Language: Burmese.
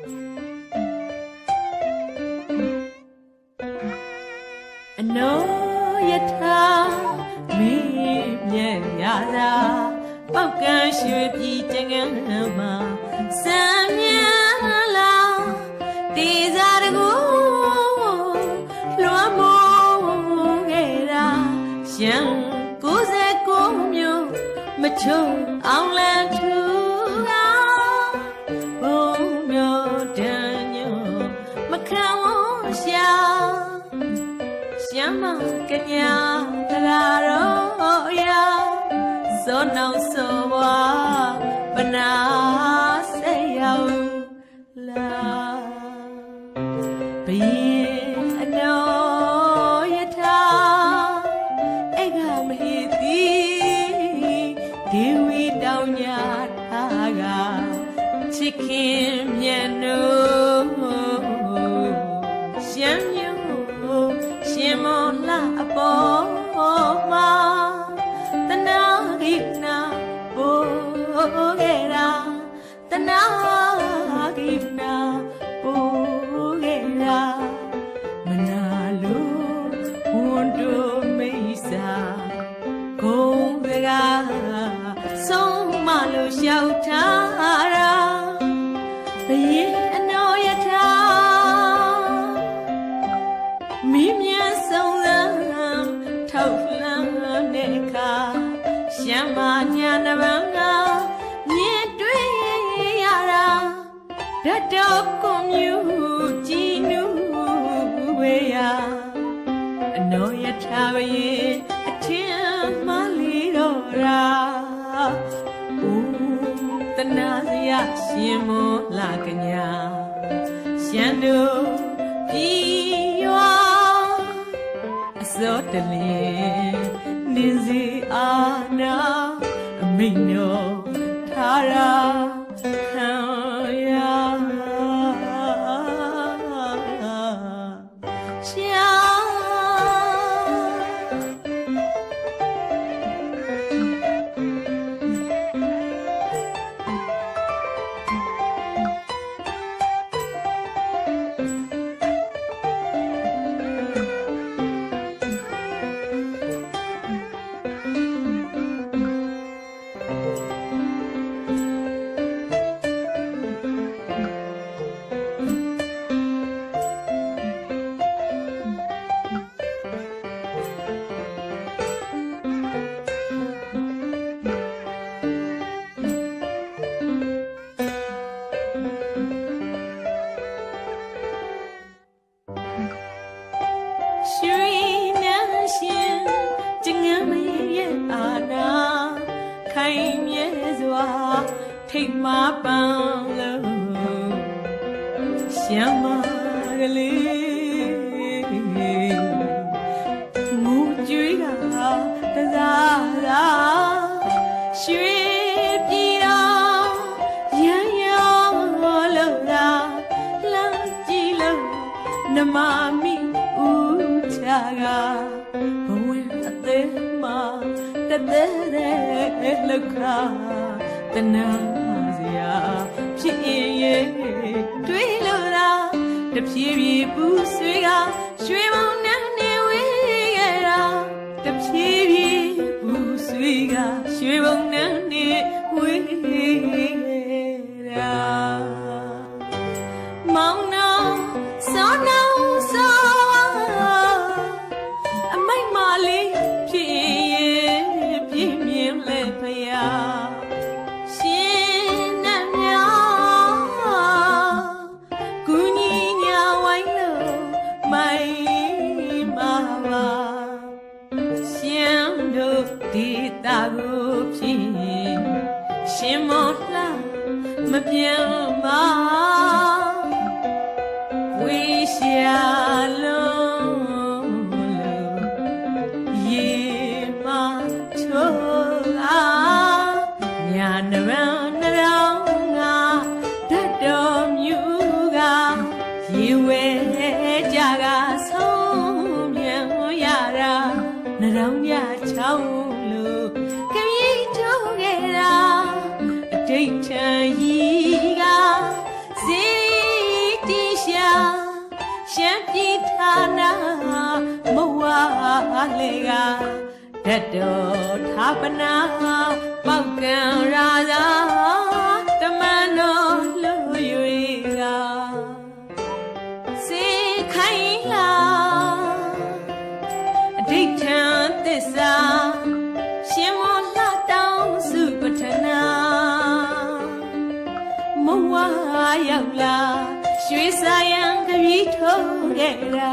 အနောယထာမင်းမြဲရတာပောက်ကန်းရွှေပြည်ကျငန်းမှာစံမြလာတေစာတကူလွှမ်းမိုးခဲ့တာရှမ်း69မျိုးမချုံအောင်လန်ထူ မ်းမကညာတရာတော့ရာဇောနောက်စောဝါပနာစေရောက်လာဘယင်အနောယထာအေကမဟိတိဒီဝီတောင်ညာထားကချစ်ခင်မြတ်နို့ မှာတနာရိနာပို့ခဲ့တာတနာရိနာပို့ခဲ့တာမနာလို့ဝန်တို့မိတ်စာ ဓာတ်တော်ကွန်မြူကြည်နူဝေယအနောယထာဘယေအထင်မလီတော့ရာဦးတနာစရာရှင်မောလာကညာရှမ်းတို့ပြည်ရွာအစောတလင်းနေစီအာနာအမိန်တော်ထားရာ ထိတ်မပန်းလို့ရှမ်းမကလေးငူကြွေးတာတစားသာရွှေပြည်တော်ရန်ရောလို့သာလမ်းကြည့်လို့နမမီဦးချာကဘဝင်အသေးမှာတသက်တဲ့လောက်ခါတ နာစရာဖြစ်ရဲ့တွေးလို့သာတဖြည်းဖြည်းပူဆွေးကရွှေမောင်နှံနေဝေးခဲ့တာတဖြည်းဖြည်းပူဆွေးကရွှေမောင်နှံနေဝေးခဲ့တာမောင်နောင်စောနောင်စောအမိုက်မာလေးဖြစ်ရဲ့ပြင်းပြင်းလဲဖ တာကိုဖြစ်ရှင်မောလှမပြောင်းပါ လေကဓာတ်တော်ထာပနာပေါက်ကံရာသာတမန်တော်လူ၍ကစေခိုင်းလာအဋိဋ္ဌံသစ္စာရှင်မောလှတောင်းစုပထနာမဝါရောက်လာရွှေစာယံကပြီးထိုးခဲ့တာ